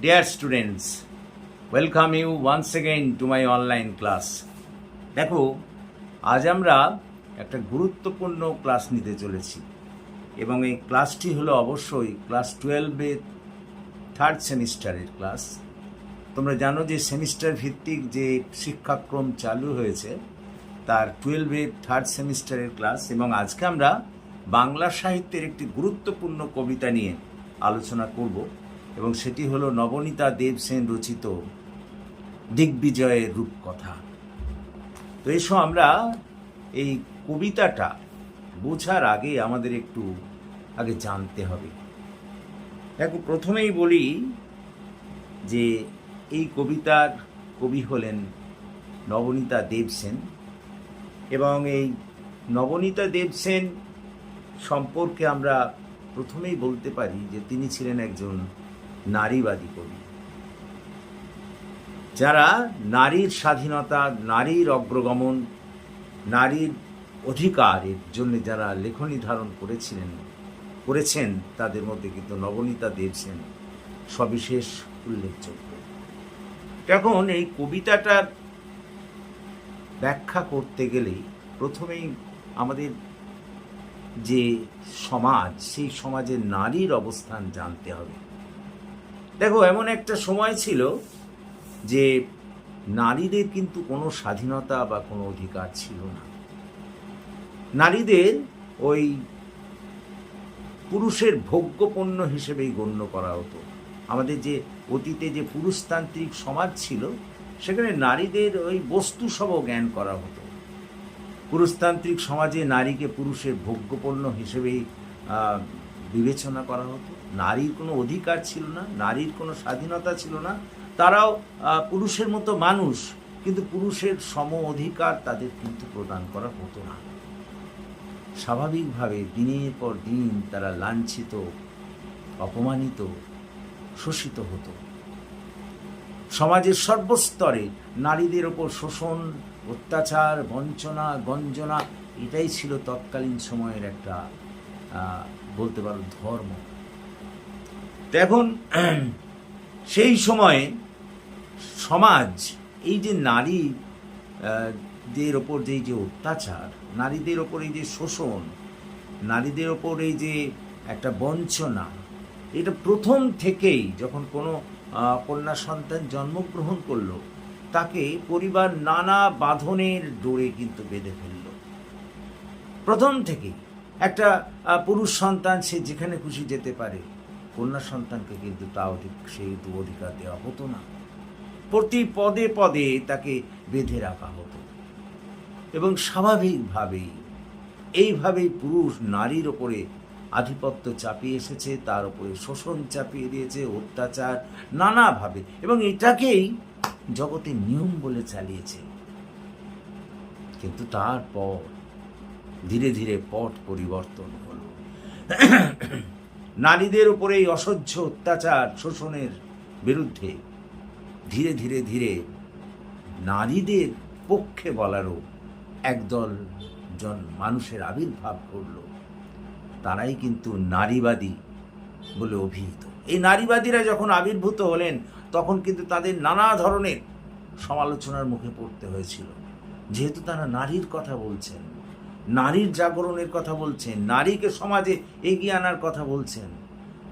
Dear students, welcome you once again to my online class. দেখো আজ আমরা একটা গুরুত্বপূর্ণ ক্লাস নিতে চলেছি। এবং এই ক্লাসটি হলো অবশ্যই ক্লাস টুয়েলভে থার্ড সেমিস্টারের ক্লাস তোমরা জানো যে সেমিস্টার ভিত্তিক যে শিক্ষাক্রম চালু হয়েছে তার টুয়েলভে থার্ড সেমিস্টারের ক্লাস এবং আজকে আমরা বাংলা সাহিত্যের একটি গুরুত্বপূর্ণ কবিতা নিয়ে আলোচনা করব। এবং সেটি হলো নবনীতা দেবসেন রচিত দিগ্বিজয়ের রূপকথা। তো এসো আমরা এই কবিতাটা বোঝার আগে আমাদের একটু আগে জানতে হবে। দেখো, প্রথমেই বলি যে এই কবিতার কবি হলেন নবনীতা দেবসেন এবং এই নবনীতা দেবসেন সম্পর্কে আমরা প্রথমেই বলতে পারি যে তিনি ছিলেন একজন নারীবাদী কবি। যারা নারীর স্বাধীনতা, নারীর অগ্রগমন, নারীর অধিকারের জন্য যারা লেখনী ধারণ করেছিলেন, করেছেন, তাদের মধ্যে কিন্তু নবনীতা দেবসেন সবিশেষ উল্লেখযোগ্য। এখন এই কবিতাটার ব্যাখ্যা করতে গেলে প্রথমেই আমাদের যে সমাজ, সেই সমাজে নারীর অবস্থান জানতে হবে। দেখো, এমন একটা সময় ছিল যে নারীদের কিন্তু কোনো স্বাধীনতা বা কোনো অধিকার ছিল না। নারীদের ওই পুরুষের ভোগ্যপণ্য হিসেবেই গণ্য করা হতো। আমাদের যে অতীতে যে পুরুষতান্ত্রিক সমাজ ছিল, সেখানে নারীদের ওই বস্তুসব জ্ঞান করা হতো। পুরুষতান্ত্রিক সমাজে নারীকে পুরুষের ভোগ্যপণ্য হিসেবেই বিবেচনা করা হতো। নারীর কোনো অধিকার ছিল না, নারীর কোনো স্বাধীনতা ছিল না। তারাও পুরুষের মতো মানুষ, কিন্তু পুরুষের সম অধিকার তাদের কিন্তু প্রদান করা হতো না। স্বাভাবিকভাবে দিনের পর দিন তারা লাঞ্ছিত, অপমানিত, শোষিত হতো। সমাজের সর্বস্তরে নারীদের ওপর শোষণ, অত্যাচার, বঞ্চনা, গঞ্জনা, এটাই ছিল তৎকালীন সময়ের একটা বলতে পারো ধর্ম। তো এখন সেই সময়ে সমাজ, এই যে নারী দের ওপর যে যে অত্যাচার, নারীদের ওপর এই যে শোষণ, নারীদের ওপর এই যে একটা বঞ্চনা, এটা প্রথম থেকেই যখন কোনো কন্যা সন্তান জন্মগ্রহণ করল, তাকে পরিবার নানা বাঁধনের ডোরে কিন্তু বেঁধে ফেলল। প্রথম থেকেই। একটা পুরুষ সন্তান সে যেখানে খুশি যেতে পারে, কন্যা সন্তানকে কিন্তু তা অধিক সেই দু অধিকার দেওয়া হতো না। প্রতি পদে পদে তাকে বেঁধে রাখা হতো। এবং স্বাভাবিকভাবেই এইভাবেই পুরুষ নারীর ওপরে আধিপত্য চাপিয়ে এসেছে, তার উপরে শোষণ চাপিয়ে দিয়েছে, অত্যাচার নানাভাবে। এবং এটাকেই জগতে নিয়ম বলে চালিয়েছে। কিন্তু তারপর ধীরে ধীরে পট পরিবর্তন হলো। নারীদের উপরে এই অসহ্য অত্যাচার শোষণের বিরুদ্ধে ধীরে ধীরে ধীরে নারীদের পক্ষে বলারও একদল জন মানুষের আবির্ভাব করল তারাই কিন্তু নারীবাদী বলে অভিহিত। এই নারীবাদীরা যখন আবির্ভূত হলেন, তখন কিন্তু তাদের নানা ধরনের সমালোচনার মুখে পড়তে হয়েছিল। যেহেতু তারা নারীর কথা বলছেন নারীর জাগরণের কথা বলছেন, নারীকে সমাজে এগিয়ে আনার কথা বলছেন,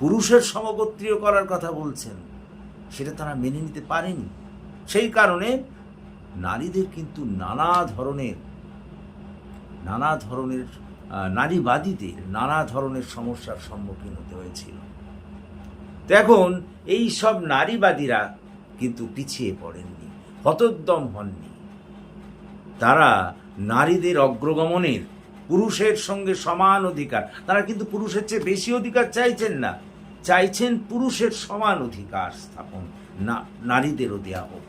পুরুষের সমগোত্রীয় করার কথা বলছেন, সেটা তারা মেনে নিতে পারেনি। সেই কারণে নারীদের কিন্তু নানা ধরনের নানা ধরনের নারীবাদীদের নানা ধরনের সমস্যার সম্মুখীন হতে হয়েছিল। এখন এই সব নারীবাদীরা কিন্তু পিছিয়ে পড়েননি, হতোদ্যম হননি। তারা নারীদের অগ্রগমনের পুরুষের সঙ্গে সমান অধিকার। তারা কিন্তু পুরুষের চেয়ে বেশি অধিকার চাইছেন না। চাইছেন পুরুষের সমান অধিকার স্থাপন, না, নারীদেরও দেওয়া হোক।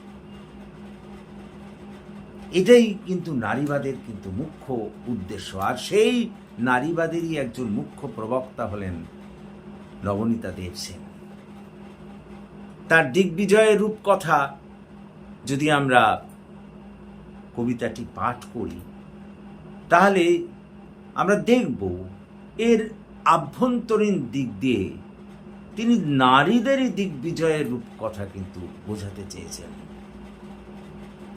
এটাই কিন্তু নারীবাদের কিন্তু মুখ্য উদ্দেশ্য। আর সেই নারীবাদেরই একজন মুখ্য প্রবক্তা হলেন নবনীতা দেবসেন তার দিগ্বিজয়ের রূপকথা যদি আমরা কবিতাটি পাঠ করি, তাহলে আমরা দেখব এর আভ্যন্তরীণ দিক দিয়ে তিনি নারীদেরই দিগ্বিজয়ের রূপ কথা কিন্তু বোঝাতে চেয়েছেন।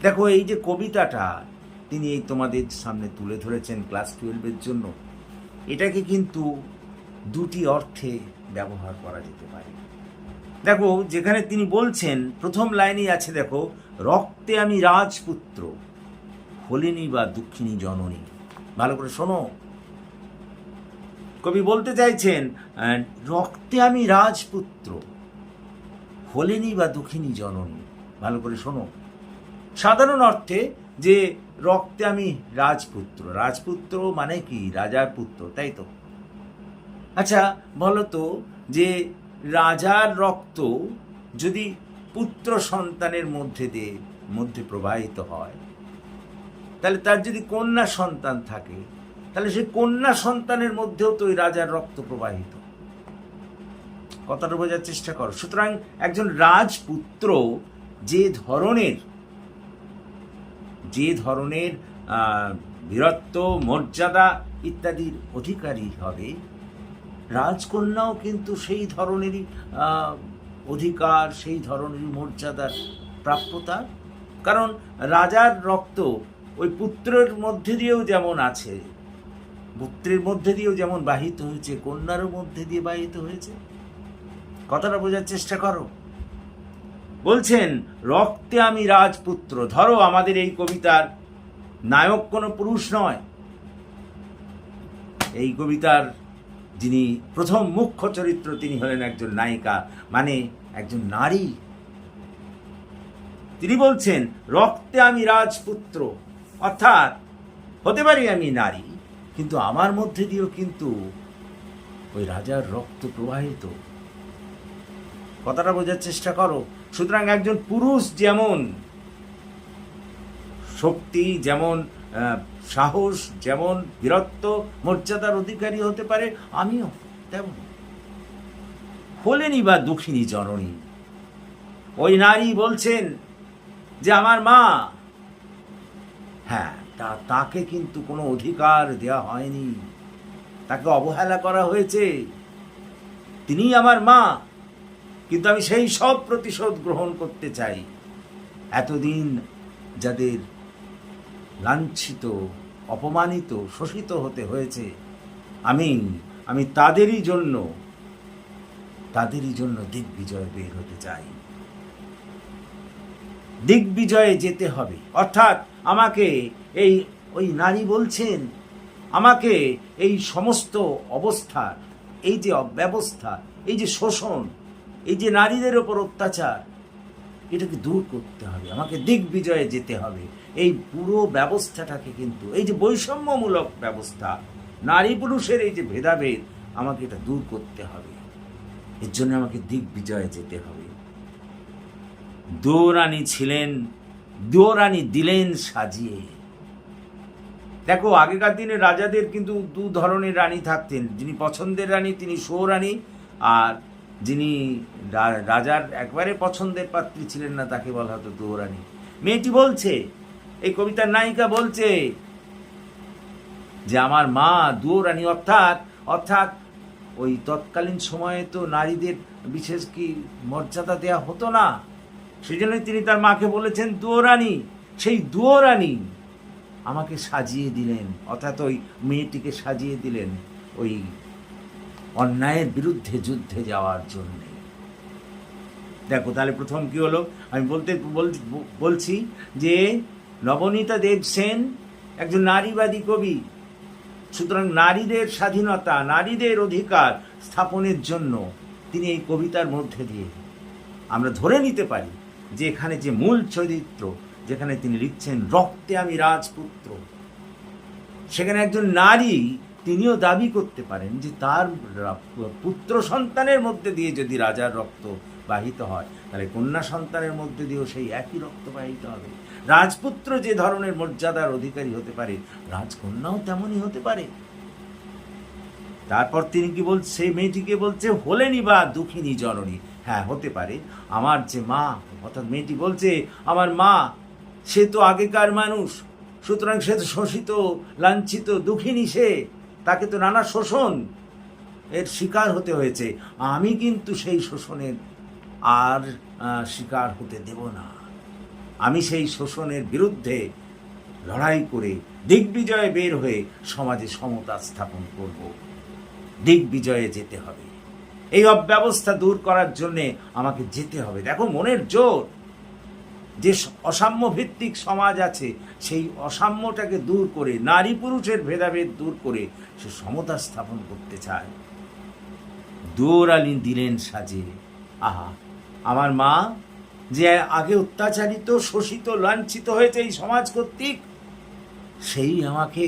দেখো, এই যে কবিতাটা তিনি এই তোমাদের সামনে তুলে ধরেছেন ক্লাস টুয়েলভের জন্য, এটাকে কিন্তু দুটি অর্থে ব্যবহার করা যেতে পারে। দেখো, যেখানে তিনি বলছেন, প্রথম লাইনেই আছে, দেখো, রক্তে আমি রাজপুত্র, হলিনী বা দুঃখিনী জননী। ভালো করে শোনো। কবি বলতে চাইছেন রক্তে আমি রাজপুত্র, হলিনী বা দুঃখিনী জননী। ভালো করে শোনো। সাধারণ অর্থে যে রক্তে আমি রাজপুত্র রাজপুত্র মানে কি? রাজার পুত্র, তাই তো? আচ্ছা বলো তো যে রাজার রক্ত যদি পুত্র সন্তানের মধ্যে দিয়ে মধ্যে প্রবাহিত হয়, তাহলে তার যদি কন্যা সন্তান থাকে তাহলে সেই কন্যা সন্তানের মধ্যেও তো ওই রাজার রক্ত প্রবাহিত। কথাটা বোঝার চেষ্টা করো। সুতরাং একজন রাজপুত্র যে ধরনের যে ধরনের বীরত্ব, মর্যাদা ইত্যাদির অধিকারী হবে, রাজকন্যাও কিন্তু সেই ধরনেরই অধিকার, সেই ধরনেরই মর্যাদার প্রাপ্যতা কারণ রাজার রক্ত ওই পুত্রের মধ্যে দিয়েও যেমন আছে পুত্রের মধ্যে দিয়েও যেমন বাহিত হয়েছে, কন্যারও মধ্যে দিয়ে বাহিত হয়েছে। কথাটা বোঝার চেষ্টা করো। বলছেন, রক্তে আমি রাজপুত্র, ধরো আমাদের এই কবিতার নায়ক কোনো পুরুষ নয়। এই কবিতার যিনি প্রথম মুখ্য চরিত্র, তিনি হলেন একজন নায়িকা মানে একজন নারী। তিনি বলছেন, রক্তে আমি রাজপুত্র, অর্থাৎ হতে পারি আমি নারী। কিন্তু আমার মধ্যে দিয়েও কিন্তু ওই রাজার রক্ত প্রবাহিত। কথাটা বোঝার চেষ্টা করো। সুতরাং একজন পুরুষ যেমন শক্তি, যেমন সাহস, যেমন বীরত্ব, মর্যাদার অধিকারী হতে পারে, আমিও তেমন। হলেনি বা দুঃখিনী জননী, ওই নারী বলছেন যে, আমার মা। হ্যাঁ তা, তাকে কিন্তু কোনো অধিকার দেওয়া হয়নি। তাকে অবহেলা করা হয়েছে। তিনি আমার মা, কিন্তু আমি সেই সব প্রতিশোধ গ্রহণ করতে চাই। এতদিন যাদের লাঞ্ছিত, অপমানিত, শোষিত হতে হয়েছে, আমি আমি তাদেরই জন্য তাদেরই জন্য দিগ্বিজয় বের হতে চাই। দিগ্বিজয়ে যেতে হবে। অর্থাৎ আমাকে এই ওই নারী বলছেন, আমাকে এই সমস্ত অবস্থা, এই যে অব্যবস্থা, এই যে শোষণ, এই যে নারীদের ওপর অত্যাচার, এটাকে দূর করতে হবে, আমাকে দিগ্বিজয়ে যেতে হবে। এই পুরো ব্যবস্থাটাকে কিন্তু, এই যে বৈষম্যমূলক ব্যবস্থা, নারী পুরুষের এই যে ভেদাভেদ, আমাকে এটা দূর করতে হবে। এর জন্য আমাকে দিগ্বিজয়ে যেতে হবে। দৌরানী ছিলেন, দৌরানী দিলেন সাজিয়ে। দেখো, আগেকার দিনে রাজাদের কিন্তু দু ধরনের রানী থাকতেন। যিনি পছন্দের রানী, তিনি সৌরানী আর যিনি রাজার একবারে পছন্দের পাত্রী ছিলেন না, তাকে বলা হতো দৌরানী মেয়েটি বলছে, এই কবিতার নায়িকা বলছে যে, আমার মা দুয়োরানী অর্থাৎ অর্থাৎ ওই তৎকালীন সময়ে তো নারীদের বিশেষ কি মর্যাদা দেয়া হতো না? সেই জন্যই তিনি তার মাকে বলেছেন দুয়োরানী সেই দুয়োরানী আমাকে সাজিয়ে দিলেন, অর্থাৎ ওই মেয়েটিকে সাজিয়ে দিলেন ওই অন্যায়ের বিরুদ্ধে যুদ্ধে যাওয়ার জন্যে। দেখো, তাহলে প্রথম কি হলো? আমি বলতে বলছি যে নবনীতা দেব সেন একজন নারীবাদী কবি। সুতরাং নারীদের স্বাধীনতা, নারীদের অধিকার স্থাপনের জন্য তিনি এই কবিতার মধ্যে দিয়ে আমরা ধরে নিতে পারি যে এখানে যে মূল চরিত্র যেখানে তিনি লিখছেন, রক্তে আমি রাজপুত্র। সেখানে একজন নারী তিনিও দাবি করতে পারেন যে তার পুত্র সন্তানের মধ্যে দিয়ে যদি রাজার রক্ত বাহিত হয়, তাহলে কন্যা সন্তানের মধ্যে দিয়েও সেই একই রক্ত বাহিত হবে। রাজপুত্র যে ধরনের মর্যাদার অধিকারী হতে পারে, রাজকন্যাও তেমনই হতে পারে। তারপর তিনি কি বলছে সেই মেয়েটিকে বলছে, হলেনি বা দুঃখিনী জননী। হ্যাঁ হতে পারে। আমার যে মা, অর্থাৎ মেয়েটি বলছে, আমার মা সে তো আগেকার মানুষ। সুতরাং সে তো শোষিত, লাঞ্ছিত, দুঃখিনী সে। তাকে তো নানা শোষণ এর শিকার হতে হয়েছে। আমি কিন্তু সেই শোষণের আর শিকার হতে দেব না। আমি সেই শোষণের বিরুদ্ধে লড়াই করে দিগ্বিজয়ে বের হয়ে সমাজে সমতা স্থাপন করব। দিগ্বিজয়ে যেতে হবে। এই অব্যবস্থা দূর করার জন্যে আমাকে যেতে হবে। দেখো, মনের জোর। যে অসাম্য ভিত্তিক সমাজ আছে, সেই অসাম্যটাকে দূর করে, নারী পুরুষের ভেদাভেদ দূর করে, সে সমতা স্থাপন করতে চায়। দৌড়ালি দিলেন সাজে। আহা, আমার মা যে আগে অত্যাচারিত, শোষিত, লাঞ্ছিত হয়েছে এই সমাজ কর্তৃক, সেই আমাকে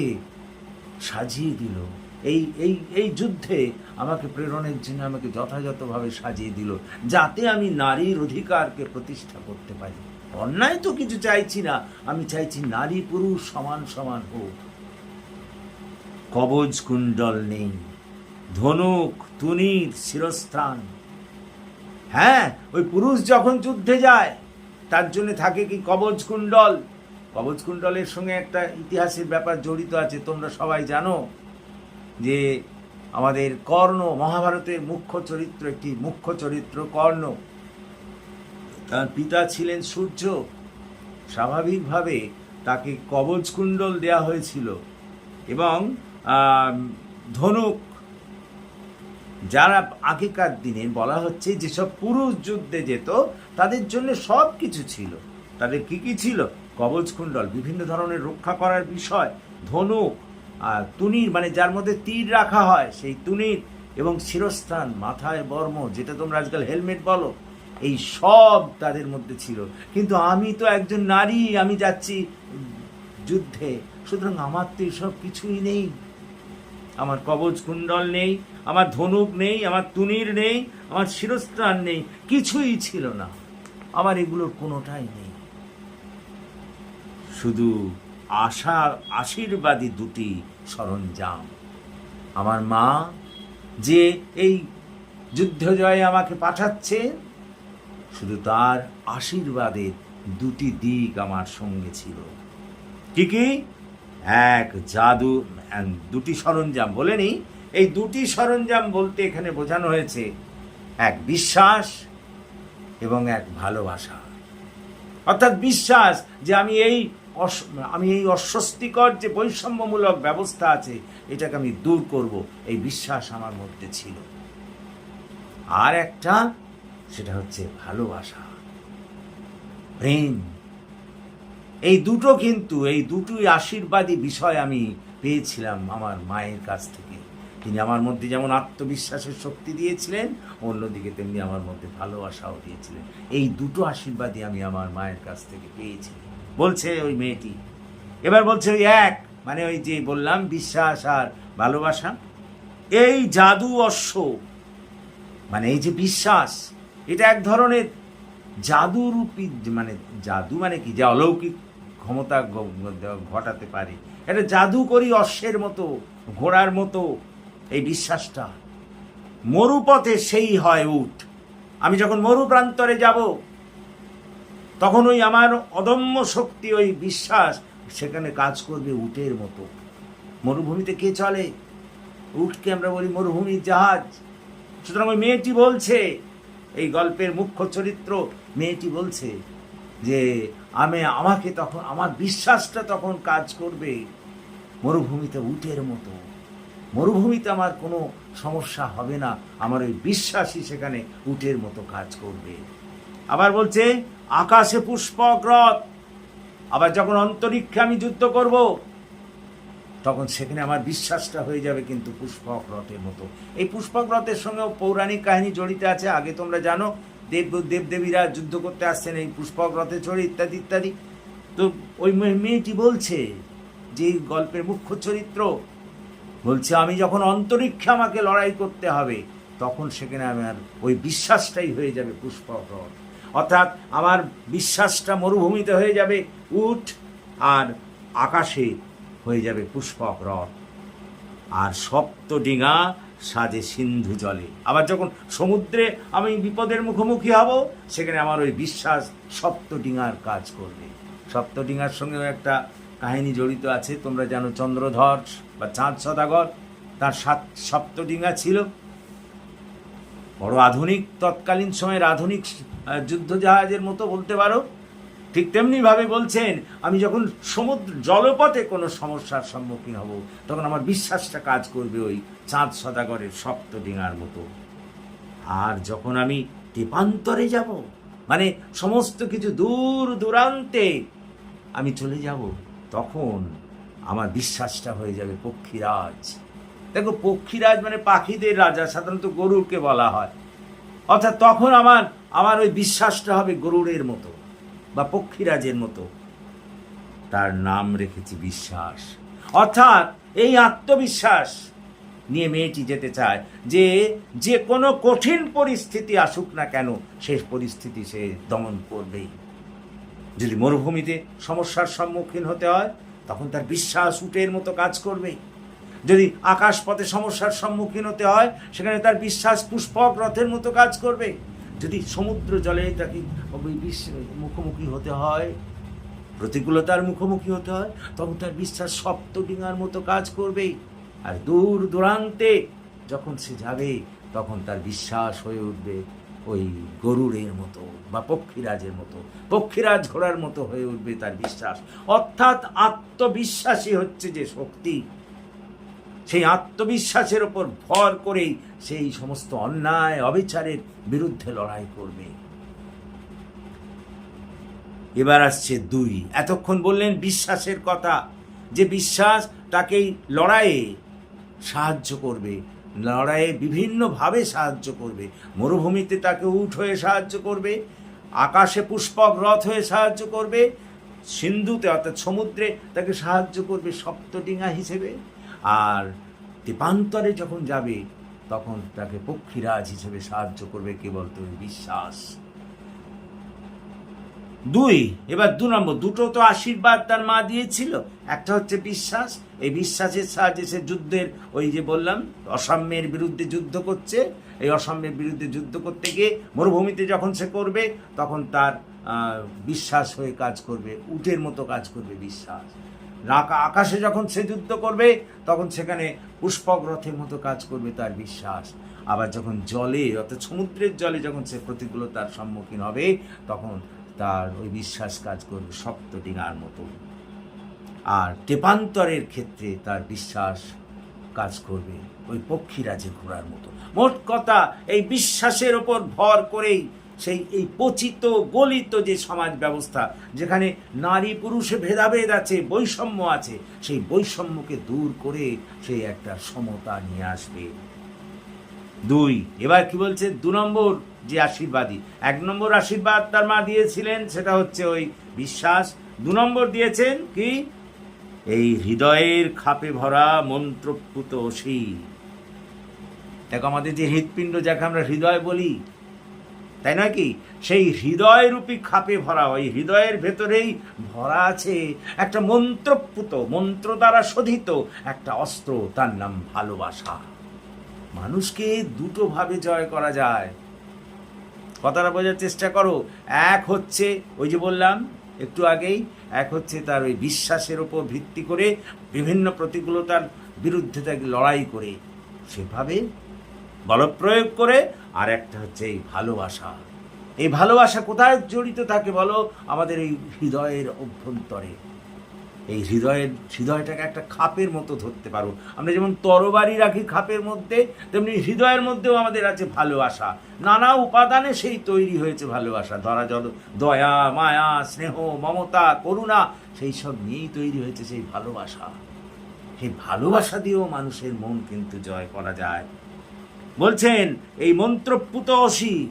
সাজিয়ে দিল। এই এই এই যুদ্ধে আমাকে প্রেরণের জন্য আমাকে যথাযথভাবে সাজিয়ে দিল, যাতে আমি নারীর অধিকারকে প্রতিষ্ঠা করতে পারি। অন্যায় তো কিছু চাইছি না। আমি চাইছি নারী পুরুষ সমান সমান হোক। কবজ কুণ্ডল নেই। ধনুক, তুনির শিরস্থান। হ্যাঁ ওই পুরুষ যখন যুদ্ধে যায়, তার জন্য থাকে কি কবচ কুণ্ডল? কবচ কুণ্ডলের সঙ্গে একটা ইতিহাসের ব্যাপার জড়িত আছে, তোমরা সবাই জানো যে আমাদের কর্ণ, মহাভারতের মুখ্য চরিত্র একটি মুখ্য চরিত্র কর্ণ। তার পিতা ছিলেন সূর্য। স্বাভাবিকভাবে তাকে কবচ কুণ্ডল দেওয়া হয়েছিল এবং ধনুক, যারা আগেকার দিনে বলা হচ্ছে যেসব পুরুষ যুদ্ধে যেত, তাদের জন্য সব কিছু ছিল। তাদের কি কি ছিল? কবচ কুণ্ডল বিভিন্ন ধরনের রক্ষা করার বিষয়, ধনুক আর তুনির মানে যার মধ্যে তীর রাখা হয়, সেই তুনির এবং শিরস্থান মাথায় বর্ম, যেটা তোমরা আজকাল হেলমেট বলো এই সব তাদের মধ্যে ছিল। কিন্তু আমি তো একজন নারী, আমি যাচ্ছি যুদ্ধে। সুতরাং আমার তো এসব কিছুই নেই। আমার কবচ কুণ্ডল নেই, আমার ধনুক নেই, আমার তুনির নেই, আমার শিরস্ত্রাণ নেই, কিছুই ছিল না। আমার এগুলোর কোনোটাই নেই। শুধু আশা আশীর্বাদী দুটি সরঞ্জাম। আমার মা যে এই যুদ্ধ জয়ে আমাকে পাঠাচ্ছে শুধু তার আশীর্বাদের দুটি দিক আমার সঙ্গে ছিল। কি কি? এক জাদু দুটি সরঞ্জাম। বলেনি এই দুটি সরঞ্জাম বলতে এখানে বোঝানো হয়েছে এক বিশ্বাস এবং এক ভালোবাসা। অর্থাৎ বিশ্বাস যে আমি এই আমি এই অস্বস্তিকর যে বৈষম্যমূলক ব্যবস্থা আছে এটাকে আমি দূর করব এই বিশ্বাস আমার মধ্যে ছিল। আর একটা সেটা হচ্ছে ভালোবাসা। প্রেম। এই দুটো কিন্তু, এই দুটোই আশীর্বাদী বিষয় আমি পেয়েছিলাম আমার মায়ের কাছ থেকে। তিনি আমার মধ্যে যেমন আত্মবিশ্বাসের শক্তি দিয়েছিলেন, অন্যদিকে তেমনি আমার মধ্যে ভালোবাসাও দিয়েছিলেন। এই দুটো আশীর্বাদই আমি আমার মায়ের কাছ থেকে পেয়েছি। বলছে ওই মেয়েটি। এবার বলছে ওই এক মানে ওই যে বললাম, বিশ্বাস আর ভালোবাসা। এই জাদু অশ্ব মানে এই যে বিশ্বাস এটা এক ধরনের জাদুরূপী মানে জাদু মানে কি? যে অলৌকিক ক্ষমতা ঘটাতে পারে। এটা জাদু করি অশ্বের মতো, ঘোড়ার মতো এই বিশ্বাসটা। মরুপথে সেই হয় উঠ। আমি যখন মরু প্রান্তরে যাব, তখন ওই আমার অদম্য শক্তি, ওই বিশ্বাস, সেখানে কাজ করবে উটের মতো। মরুভূমিতে কে চলে? উটকে আমরা বলি মরুভূমির জাহাজ। সুতরাং ওই মেয়েটি বলছে এই গল্পের মুখ্য চরিত্র মেয়েটি বলছে যে, আমি আমাকে তখন, আমার বিশ্বাসটা তখন কাজ করবে মরুভূমিতে উটের মতো। মরুভূমিতে আমার কোনো সমস্যা হবে না, আমার ওই বিশ্বাসই সেখানে উটের মতো কাজ করবে। আবার বলছে, আকাশে পুষ্পক রথ। আবার যখন অন্তরিক্ষে আমি যুদ্ধ করব তখন সেখানে আমার বিশ্বাসটা হয়ে যাবে কিন্তু পুষ্পক রথের মতো। এই পুষ্পক রথের সঙ্গেও পৌরাণিক কাহিনী জড়িত আছে, আগে তোমরা জানো, দেব, দেবদেবীরা যুদ্ধ করতে আসছেন, এই পুষ্পক রথে চড়ে, ইত্যাদি ইত্যাদি। তো ওই মেয়ে- মেয়েটি বলছে যে গল্পের মুখ্য চরিত্র, বলছে, আমি যখন অন্তরিক্ষে আমাকে লড়াই করতে হবে, তখন সেখানে আমার ওই বিশ্বাসটাই হয়ে যাবে পুষ্পক রথ। অর্থাৎ আমার বিশ্বাসটা মরুভূমিতে হয়ে যাবে উঠ আর আকাশে হয়ে যাবে পুষ্পক রথ আর সপ্ত ডিঙা সাজে সিন্ধু জলে। আবার যখন সমুদ্রে আমি বিপদের মুখোমুখি হব সেখানে আমার ওই বিশ্বাস সপ্ত ডিঙার কাজ করবে। সপ্ত ডিঙার সঙ্গেও একটা কাহিনী জড়িত আছে। তোমরা জানো চন্দ্রধর বা চাঁদ সদাগর তার সাত সপ্ত ডিঙা ছিল। বড় আধুনিক তৎকালীন সময়ের আধুনিক আহ, যুদ্ধজাহাজের মতো বলতে পারো। ঠিক তেমনিভাবে বলছেন, আমি যখন সমুদ্র, জলপথে কোনো সমস্যার সম্মুখীন হব, তখন আমার বিশ্বাসটা কাজ করবে ওই চাঁদ সদাগরের সপ্ত ডিঙার মতো। আর যখন আমি তেপান্তরে যাব মানে সমস্ত কিছু দূর দূরান্তে আমি চলে যাব, তখন আমার বিশ্বাসটা হয়ে যাবে পক্ষীরাজ। দেখো, পক্ষীরাজ মানে পাখিদের রাজা, সাধারণত গরুরকে বলা হয়। অর্থাৎ তখন আমার আমার ওই বিশ্বাসটা হবে গরুরের মতো। বা পক্ষীরাজের মতো। তার নাম রেখেছি বিশ্বাস। অর্থাৎ এই আত্মবিশ্বাস নিয়ে মেয়েটি যেতে চায় যে যে কোনো কঠিন পরিস্থিতি আসুক না কেন সেই পরিস্থিতি সে দমন করবেই। যদি মরুভূমিতে সমস্যার সম্মুখীন হতে হয়, তখন তার বিশ্বাস উটের মতো কাজ করবে যদি আকাশপথে সমস্যার সম্মুখীন হতে হয়, সেখানে তার বিশ্বাস পুষ্পক রথের মতো কাজ করবে যদি সমুদ্র জলে তাকে মুখোমুখি হতে হয়, প্রতিকূলতার মুখোমুখি হতে হয়, তখন তার বিশ্বাস সপ্ত ডিঙার মতো কাজ করবে। আর দূর দূরান্তে যখন সে যাবে, তখন তার বিশ্বাস হয়ে উঠবে ওই গরুরের মতো বা পক্ষীরাজের মতো, পক্ষীরাজ ঘোড়ার মতো হয়ে উঠবে তার বিশ্বাস। অর্থাৎ আত্মবিশ্বাসী হচ্ছে যে শক্তি। সেই আত্মবিশ্বাসের ওপর ভর করেই সেই সমস্ত অন্যায়, অবিচারের বিরুদ্ধে লড়াই করবে। এবার আসছে দুই। এতক্ষণ বললেন বিশ্বাসের কথা। যে বিশ্বাস তাকেই লড়াইয়ে সাহায্য করবে। লড়াইয়ে বিভিন্নভাবে সাহায্য করবে। মরুভূমিতে তাকে উঠ হয়ে সাহায্য করবে। আকাশে পুষ্পক রথ হয়ে সাহায্য করবে। সিন্ধুতে অর্থাৎ সমুদ্রে তাকে সাহায্য করবে সপ্তডিঙা হিসেবে। আর দীপান্তরে যখন যাবে, তখন তাকে পক্ষীরাজ হিসেবে সাহায্য করবে কেবল তুমি বিশ্বাস। দুই, এবার দু নম্বর, দুটো তো আশীর্বাদ তার মা দিয়েছিল, একটা হচ্ছে বিশ্বাস, এই বিশ্বাসের সাহায্যে সে যুদ্ধের ওই যে বললাম, অসাম্যের বিরুদ্ধে যুদ্ধ করছে, এই অসাম্যের বিরুদ্ধে যুদ্ধ করতে গিয়ে মরুভূমিতে যখন সে করবে, তখন তার বিশ্বাস হয়ে কাজ করবে, উটের মতো কাজ করবে বিশ্বাস। আকা- আকাশে যখন সে যুদ্ধ করবে, তখন সেখানে পুষ্পক রথের মতো কাজ করবে তার বিশ্বাস। আবার যখন জলে, অর্থাৎ সমুদ্রের জলে যখন সে প্রতিকূলতার সম্মুখীন হবে, তখন তার ওই বিশ্বাস কাজ করবে সপ্ত ডিঙার মতো। আর টেপান্তরের ক্ষেত্রে তার বিশ্বাস কাজ করবে ওই পক্ষীরাজে ঘোরার মতো। মোট কথা, এই বিশ্বাসের ওপর ভর করেই সেই এই পচিত গলিত যে সমাজ ব্যবস্থা, যেখানে নারী পুরুষে ভেদাভেদ আছে, বৈষম্য আছে, সেই বৈষম্যকে দূর করে সেই একটা সমতা নিয়ে আসবে। দুই, এবার কি বলছে? দু নম্বর যে আশীর্বাদী, এক নম্বর আশীর্বাদ তার মা দিয়েছিলেন, সেটা হচ্ছে ওই বিশ্বাস। দু নম্বর দিয়েছেন কি? এই হৃদয়ের খাপে ভরা মন্ত্রপুত অসি দেখো আমাদের যে হৃৎপিণ্ড, যাকে আমরা হৃদয় বলি তাই নয় কি সেই হৃদয় রূপী খাপে ভরা, ওই হৃদয়ের ভেতরেই ভরা আছে একটা মন্ত্রপুত, মন্ত্র দ্বারা শোধিত একটা অস্ত্র, তার নাম ভালোবাসা। মানুষকে দুটো ভাবে জয় করা যায়। কথাটা বোঝার চেষ্টা করো। এক হচ্ছে, ওই যে বললাম একটু আগেই, এক হচ্ছে তার ওই বিশ্বাসের ওপর ভিত্তি করে বিভিন্ন প্রতিকূলতার বিরুদ্ধে তাকে লড়াই করে। সেভাবে বলপ্রয়োগ করে, আর একটা হচ্ছে এই ভালোবাসা। এই ভালোবাসা কোথায় জড়িত থাকে বলো? আমাদের এই হৃদয়ের অভ্যন্তরে। এই হৃদয়ের, হৃদয়টাকে একটা খাপের মতো ধরতে পারো। আমরা যেমন তরবারি রাখি খাপের মধ্যে, তেমনি হৃদয়ের মধ্যেও আমাদের আছে ভালোবাসা। নানা উপাদানে সেই তৈরি হয়েছে ভালোবাসা। ধরা জল, দয়া, মায়া, স্নেহ, মমতা, করুণা, সেই সব নিয়েই তৈরি হয়েছে সেই ভালোবাসা। সেই ভালোবাসা দিয়েও মানুষের মন কিন্তু জয় করা যায়। বলছেন, এই মন্ত্রপুত অসি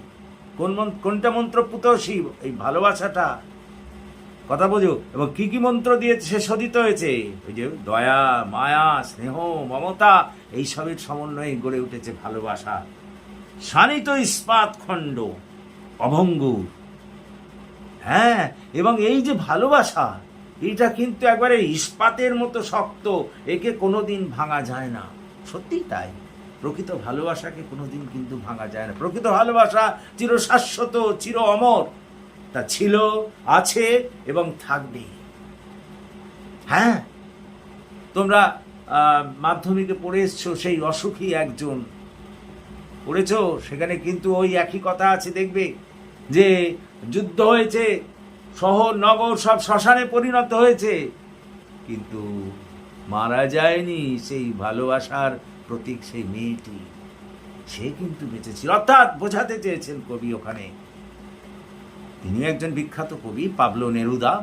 কোন কোনটা মন্ত্রপুত অসি এই ভালোবাসাটা। কথা বোঝো। এবং কি কি মন্ত্র দিয়ে সে শোধিত হয়েছে? ওই যে দয়া, মায়া, স্নেহ, মমতা এইসবের সমন্বয়ে গড়ে উঠেছে ভালোবাসা। শানিত ইস্পাত খণ্ড অভঙ্গুর হ্যাঁ এবং এই যে ভালোবাসা, এটা কিন্তু একবারে ইস্পাতের মতো শক্ত, একে কোনোদিন ভাঙা যায় না। সত্যিই তাই। প্রকৃত ভালোবাসাকে কোনোদিন কিন্তু ভাঙা যায় না। প্রকৃত ভালোবাসা চির শাশ্বত চির অমর। তা ছিল, আছে এবং থাকবে। হ্যাঁ? তোমরা মাধ্যমিকে পড়ে এসছো সেই অসুখী একজন। পড়েছ? সেখানে কিন্তু ওই একই কথা আছে, দেখবে। যে যুদ্ধ হয়েছে, শহর, নগর সব শ্মশানে পরিণত হয়েছে। কিন্তু মারা যায়নি সেই ভালোবাসার প্রতীক সেই মেয়েটি। সে কিন্তু বেঁচেছিল। অর্থাৎ বোঝাতে চেয়েছেন কবি ওখানে। তিনি একজন বিখ্যাত কবি, পাবলো নেরুদা।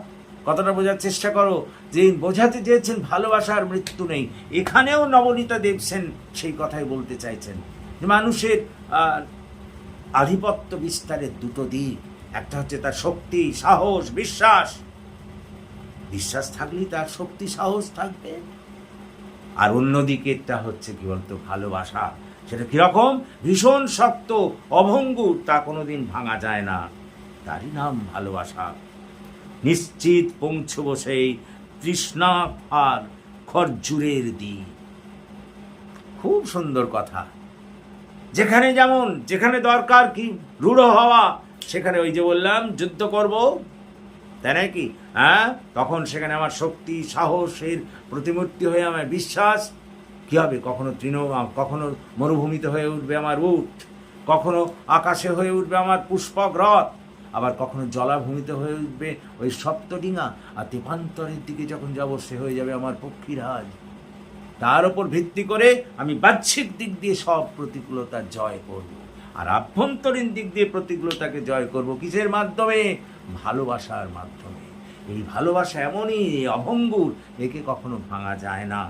কথাটা বোঝার চেষ্টা করো যে বোঝাতে চেয়েছেন ভালোবাসার মৃত্যু নেই। এখানেও নবনীতা দেবসেন সেই কথাই বলতে চাইছেন। মানুষের আধিপত্য বিস্তারের দুটো দিক। একটা হচ্ছে তার শক্তি, সাহস, বিশ্বাস। বিশ্বাস থাকলেই তার শক্তি, সাহস থাকবে। আর অন্যদিকেরটা হচ্ছে কি বলতো, ভালোবাসা। সেটা কীরকম? ভীষণ শক্ত অভঙ্গুর তা কোনোদিন ভাঙা যায় না। তারই নাম ভালোবাসা। নিশ্চিত পৌঁছব সেই তৃষ্ণা আর খরজুরের দিক খুব সুন্দর কথা। যেখানে যেমন, যেখানে দরকার কি, রূঢ় হওয়া, সেখানে ওই যে বললাম, যুদ্ধ করব। তাই নাকি হ্যাঁ? তখন সেখানে আমার শক্তি, সাহসের প্রতিমূর্তি হয়ে আমার বিশ্বাস। কি হবে? কখনো তৃণ, কখনো মরুভূমিতে হয়ে উঠবে আমার উঠ। কখনো আকাশে হয়ে উঠবে আমার পুষ্পক রথ। আবার কখনো জলাভূমিতে হয়ে উঠবে ওই সপ্তডিঙা আর তেপান্তরের দিকে যখন যাব, সে হয়ে যাবে আমার পক্ষীরাজ। তার উপর ভিত্তি করে আমি বাহ্যিক দিক দিয়ে সব প্রতিকূলতা জয় করব। আর আভ্যন্তরীণ দিক দিয়ে প্রতিকূলতাকে জয় করব কিসের মাধ্যমে? ভালোবাসার মাধ্যমে। এই ভালোবাসা এমনই অভঙ্গুর একে কখনো ভাঙা যায় না।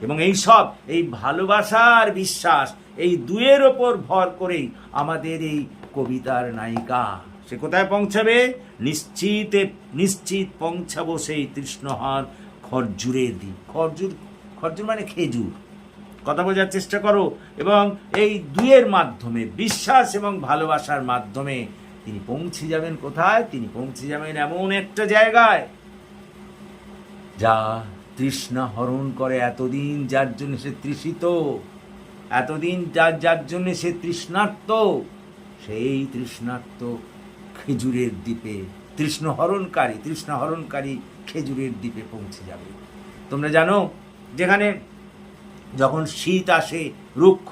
এবং এই সব, এই ভালোবাসার বিশ্বাস, এই দুয়ের ওপর ভর করেই আমাদের এই কবিতার নায়িকা, সে কোথায় পৌঁছাবে? নিশ্চিতে, নিশ্চিত পৌঁছাবো সেই তৃষ্ণহার খরজুরের দিক খরজুর খরজুর মানে খেজুর। কথা বোঝার চেষ্টা করো। এবং এই দুয়ের মাধ্যমে, বিশ্বাস এবং ভালোবাসার মাধ্যমে তিনি পৌঁছে যাবেন কোথায়? তিনি পৌঁছে যাবেন এমন একটা জায়গায় যা তৃষ্ণা হরণ করে এতদিন, যার জন্য সে তৃষিত, এতদিন যার যার জন্য সে তৃষ্ণার্ত, সেই তৃষ্ণার্ত খেজুরের দ্বীপে, তৃষ্ণ হরণকারী, তৃষ্ণা হরণকারী খেজুরের দ্বীপে পৌঁছে যাবে। তোমরা জানো, যেখানে যখন শীত আসে, রুক্ষ,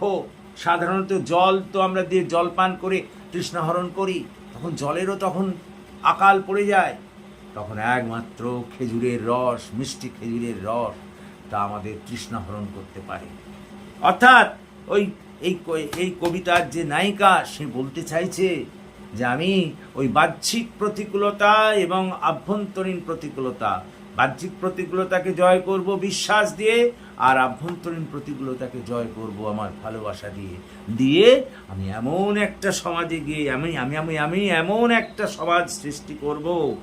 সাধারণত জল তো আমরা দিয়ে জল পান করে তৃষ্ণাহরণ করি, তখন জলেরও তখন আকাল পড়ে যায়। তখন একমাত্র খেজুরের রস, মিষ্টি খেজুরের রস, তা আমাদের তৃষ্ণাহরণ করতে পারে। অর্থাৎ ওই, এই এই কবিতার যে নায়িকা, সে বলতে চাইছে যে আমি ওই বাহ্যিক প্রতিকূলতা এবং আভ্যন্তরীণ প্রতিকূলতা, বাহ্যিক প্রতিকূলতাকে জয় করব বিশ্বাস দিয়ে আর আভ্যন্তরীণ প্রতিকূলতাকে জয় করব আমার ভালোবাসা দিয়ে। দিয়ে আমি এমন একটা সমাজে গিয়ে আমি আমি আমি আমি এমন একটা সমাজ সৃষ্টি করব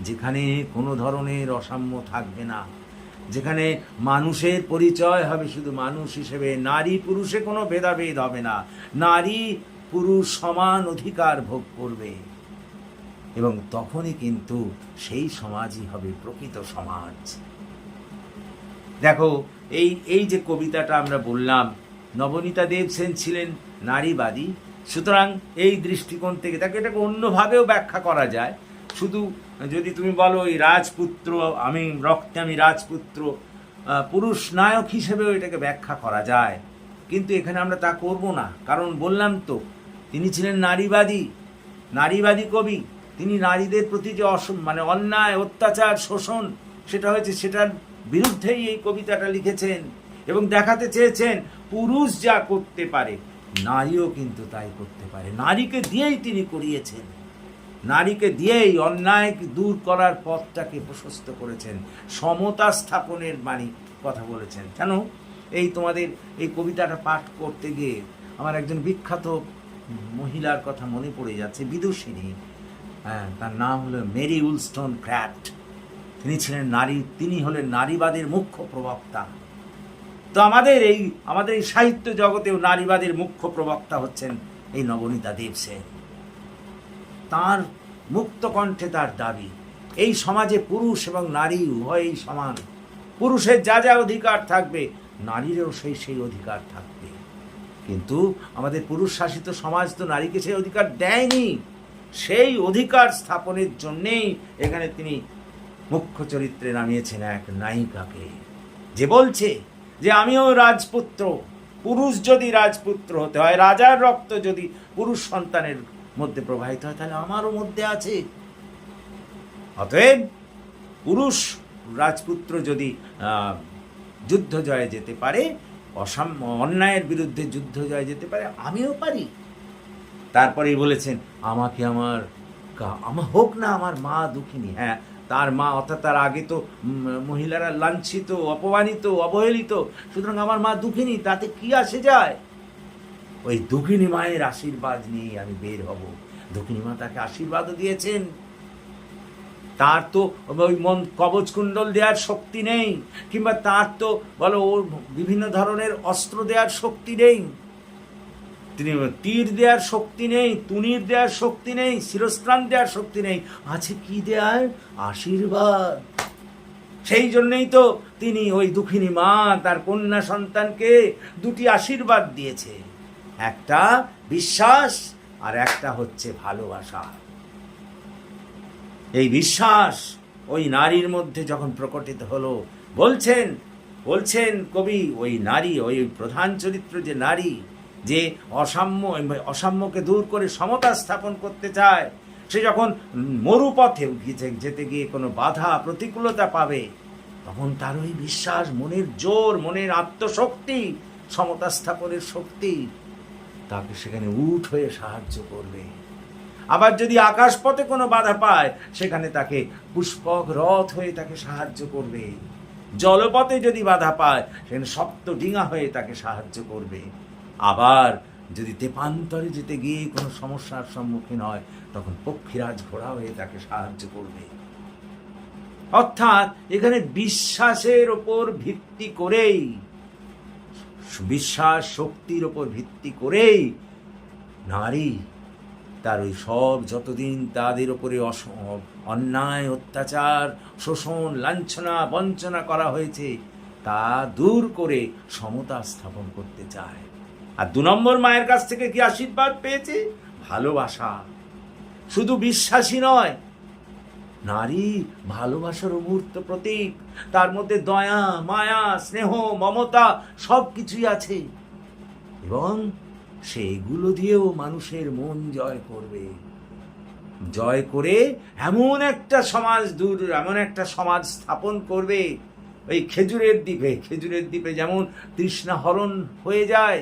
যেখানে কোনো ধরনের অসাম্য থাকবে না। যেখানে মানুষের পরিচয় হবে শুধু মানুষ হিসেবে, নারী পুরুষে কোনো ভেদাভেদ হবে না। নারী পুরুষ সমান অধিকার ভোগ করবে। এবং তখনই কিন্তু সেই সমাজই হবে প্রকৃত সমাজ। দেখো, এই এই যে কবিতাটা আমরা বললাম, নবনীতা দেব সেন ছিলেন নারীবাদী। সুতরাং এই দৃষ্টিকোণ থেকে তাকে এটাকে অন্যভাবেও ব্যাখ্যা করা যায়। শুধু যদি তুমি বলো, এই রাজপুত্র, আমি রক্তে আমি রাজপুত্র পুরুষ নায়ক হিসেবেও এটাকে ব্যাখ্যা করা যায়। কিন্তু এখানে আমরা তা করব না, কারণ বললাম তো, তিনি ছিলেন নারীবাদী। নারীবাদী কবি, তিনি নারীদের প্রতি যে অসম মানে অন্যায়, অত্যাচার, শোষণ, সেটা হয়েছে, সেটার বিরুদ্ধেই এই কবিতাটা লিখেছেন এবং দেখাতে চেয়েছেন, পুরুষ যা করতে পারে, নারীও কিন্তু তাই করতে পারে। নারীকে দিয়েই তিনি করিয়েছেন। নারীকে দিয়েই অন্যায় দূর করার পথটাকে প্রশস্ত করেছেন। সমতা স্থাপনের বাণী কথা বলেছেন। কেন? এই তোমাদের এই কবিতাটা পাঠ করতে গিয়ে আমার একজন বিখ্যাত মহিলার কথা মনে পড়ে যাচ্ছে, বিদুষিনী। হ্যাঁ তার নাম হলো মেরি উলস্টোন ক্র্যাফট। তিনি ছিলেন নারী, তিনি হলেন নারীবাদের মুখ্য প্রবক্তা। তো আমাদের এই আমাদের এই সাহিত্য জগতেও নারীবাদের মুখ্য প্রবক্তা হচ্ছেন এই নবনীতা দেব সেন। তার মুক্ত কণ্ঠে তার দাবি, এই সমাজে পুরুষ এবং নারী উভয়ই সমান। পুরুষের যা যা অধিকার থাকবে, নারীরও সেই সেই অধিকার থাকবে। কিন্তু আমাদের পুরুষ শাসিত সমাজ তো নারীকে সেই অধিকার দেয়নি। সেই অধিকার স্থাপনের জন্যেই এখানে তিনি মুখ্য চরিত্রে নামিয়েছেন এক নায়িকাকে, যে বলছে যে আমিও রাজপুত্র, পুরুষ যদি রাজপুত্র হতে হয়, রাজার রক্ত যদি পুরুষ সন্তানের মধ্যে প্রবাহিত হয়, তাহলে আমারও মধ্যে আছে। অতএব পুরুষ রাজপুত্র যদি যুদ্ধ জয়ে যেতে পারে, অসাম্য, অন্যায়ের বিরুদ্ধে যুদ্ধ জয়ে যেতে পারে, আমিও পারি। তারপরেই বলেছেন, আমাকে আমার আমার হোক না আমার মা দুঃখিনী হ্যাঁ তার মা, অর্থাৎ তার আগে তো মহিলারা লাঞ্ছিত, অপমানিত, অবহেলিত। সুতরাং আমার মা দুঃখিনী, তাতে কি আসে যায়? ওই দুঃখিনী মায়ের আশীর্বাদ নিয়ে আমি বের হব। দুঃখিনী মা তাকে আশীর্বাদও দিয়েছেন। তার তো ওই মন কবচ কুণ্ডল দেওয়ার শক্তি নেই, কিংবা তার তো বলো ওর বিভিন্ন ধরনের অস্ত্র দেওয়ার শক্তি নেই। তীর দেওয়ার শক্তি নেই তুনির দেওয়ার শক্তি নেই, শিরস্ত্রাণ দেওয়ার শক্তি নেই। আছে কি দেওয়ার আশীর্বাদ। সেই জন্যেই তো তিনি ওই দুঃখিনী মা, তার কন্যা সন্তানকে দুটি আশীর্বাদ দিয়েছে। একটা বিশ্বাস আর একটা হচ্ছে ভালোবাসা। এই বিশ্বাস ওই নারীর মধ্যে যখন প্রকটিত হলো, বলছেন বলছেন কবি, ওই নারী, ওই প্রধান চরিত্র যে নারী যে অসাম্য, অসাম্যকে দূর করে সমতা স্থাপন করতে চায়, সে যখন মরুপথে যেতে গিয়ে কোনো বাধা, প্রতিকূলতা পাবে, তখন তার ওই বিশ্বাস, মনের জোর, মনের আত্মশক্তি, সমতা স্থাপনের শক্তি, তাকে সেখানে উঠ হয়ে সাহায্য করবে। আবার যদি আকাশপথে কোনো বাধা পায়, সেখানে তাকে পুষ্পক রথ হয়ে তাকে সাহায্য করবে। জলপথে যদি বাধা পায়, সেখানে সপ্ত ডিঙা হয়ে তাকে সাহায্য করবে। আবার যদি তেপান্তরে যেতে গিয়ে কোনো সমস্যার সম্মুখীন হয়, তখন পক্ষীরাজ ঘোড়া হয়ে তাকে সাহায্য করবে। অর্থাৎ এখানে বিশ্বাসের ওপর ভিত্তি করেই বিশ্বাস শক্তির ওপর ভিত্তি করেই নারী তার ওই সব যতদিন তাদের ওপরে অন্যায়, অত্যাচার, শোষণ, লাঞ্ছনা, বঞ্চনা করা হয়েছে, তা দূর করে সমতা স্থাপন করতে চায়। আর দু নম্বর মায়ের কাছ থেকে কি আশীর্বাদ পেয়েছে? ভালোবাসা। শুধু বিশ্বাসী নয়, নারী ভালোবাসার অমূর্ত প্রতীক। তার মধ্যে দয়া, মায়া, স্নেহ, মমতা সব কিছুই আছে। এবং সেগুলো দিয়েও মানুষের মন জয় করবে। জয় করে এমন একটা সমাজ দূর, এমন একটা সমাজ স্থাপন করবে। ওই খেজুরের দ্বীপে খেজুরের দ্বীপে যেমন তৃষ্ণা হরণ হয়ে যায়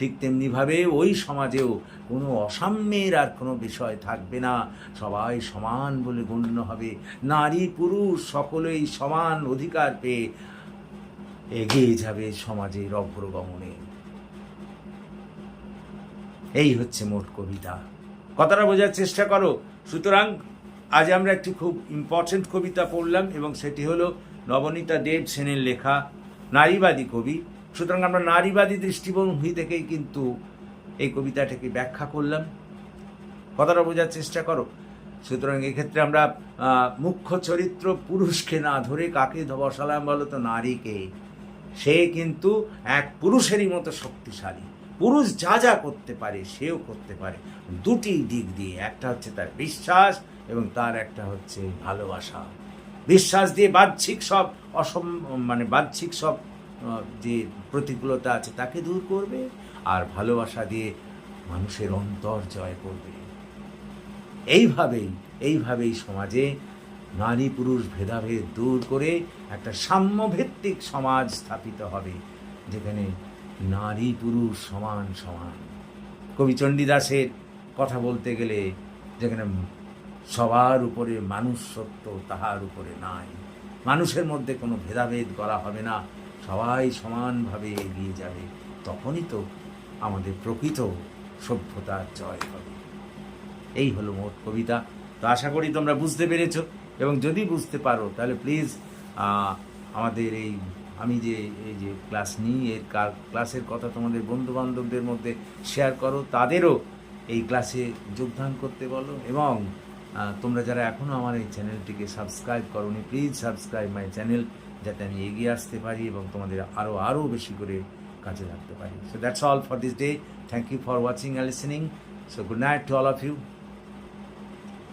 ঠিক তেমনিভাবে ওই সমাজেও কোনো অসাম্যের আর কোনো বিষয় থাকবে না। সবাই সমান বলে গণ্য হবে। নারী, পুরুষ সকলেই সমান অধিকার পেয়ে এগিয়ে যাবে সমাজের অগ্রগমনে। এই হচ্ছে মোট কবিতা। কথাটা বোঝার চেষ্টা করো। সুতরাং আজ আমরা একটি খুব ইম্পর্টেন্ট কবিতা পড়লাম এবং সেটি হলো নবনীতা দেব সেনের লেখা নারীবাদী কবি সুতরাং আমরা নারীবাদী দৃষ্টিভঙ্গি থেকেই কিন্তু এই কবিতাটাকে ব্যাখ্যা করলাম। কথাটা বোঝার চেষ্টা করো। সুতরাং এক্ষেত্রে আমরা মুখ্য চরিত্র পুরুষকে না ধরে কাকে বসালাম বলো তো নারীকে? সে কিন্তু এক পুরুষেরই মতো শক্তিশালী। পুরুষ যা যা করতে পারে সেও করতে পারে। দুটি দিক দিয়ে, একটা হচ্ছে তার বিশ্বাস এবং তার একটা হচ্ছে ভালোবাসা। বিশ্বাস দিয়ে বাহ্যিক সব অসম মানে বাহ্যিক সব যে প্রতিকূলতা আছে তাকে দূর করবে আর ভালোবাসা দিয়ে মানুষের অন্তর জয় করবে। এইভাবেই এইভাবেই সমাজে নারী পুরুষ ভেদাভেদ দূর করে একটা সাম্যভিত্তিক সমাজ স্থাপিত হবে, যেখানে নারী পুরুষ সমান সমান। কবি চণ্ডীদাসের কথা বলতে গেলে যেখানে সবার উপরে মানুষ সত্য তাহার উপরে নাই। মানুষের মধ্যে কোনো ভেদাভেদ করা হবে না। সবাই সমানভাবে এগিয়ে যাবে, তখনই তো আমাদের প্রকৃত সভ্যতার জয় হবে। এই হলো মোট কবিতা। তো আশা করি তোমরা বুঝতে পেরেছ। এবং যদি বুঝতে পারো, তাহলে প্লিজ আমাদের এই, আমি যে, এই যে ক্লাস নিই, এর ক্লাসের কথা তোমাদের বন্ধু বান্ধবদের মধ্যে শেয়ার করো, তাদেরও এই ক্লাসে যোগদান করতে বলো। এবং তোমরা যারা এখনও আমার এই চ্যানেলটিকে সাবস্ক্রাইব করোনি প্লিজ সাবস্ক্রাইব মাই চ্যানেল যাতে আমি এগিয়ে আসতে পারি এবং তোমাদের আরও আরও বেশি করে কাজে লাগতে পারি। So that's all for this day thank you for watching and listening so good night to all of you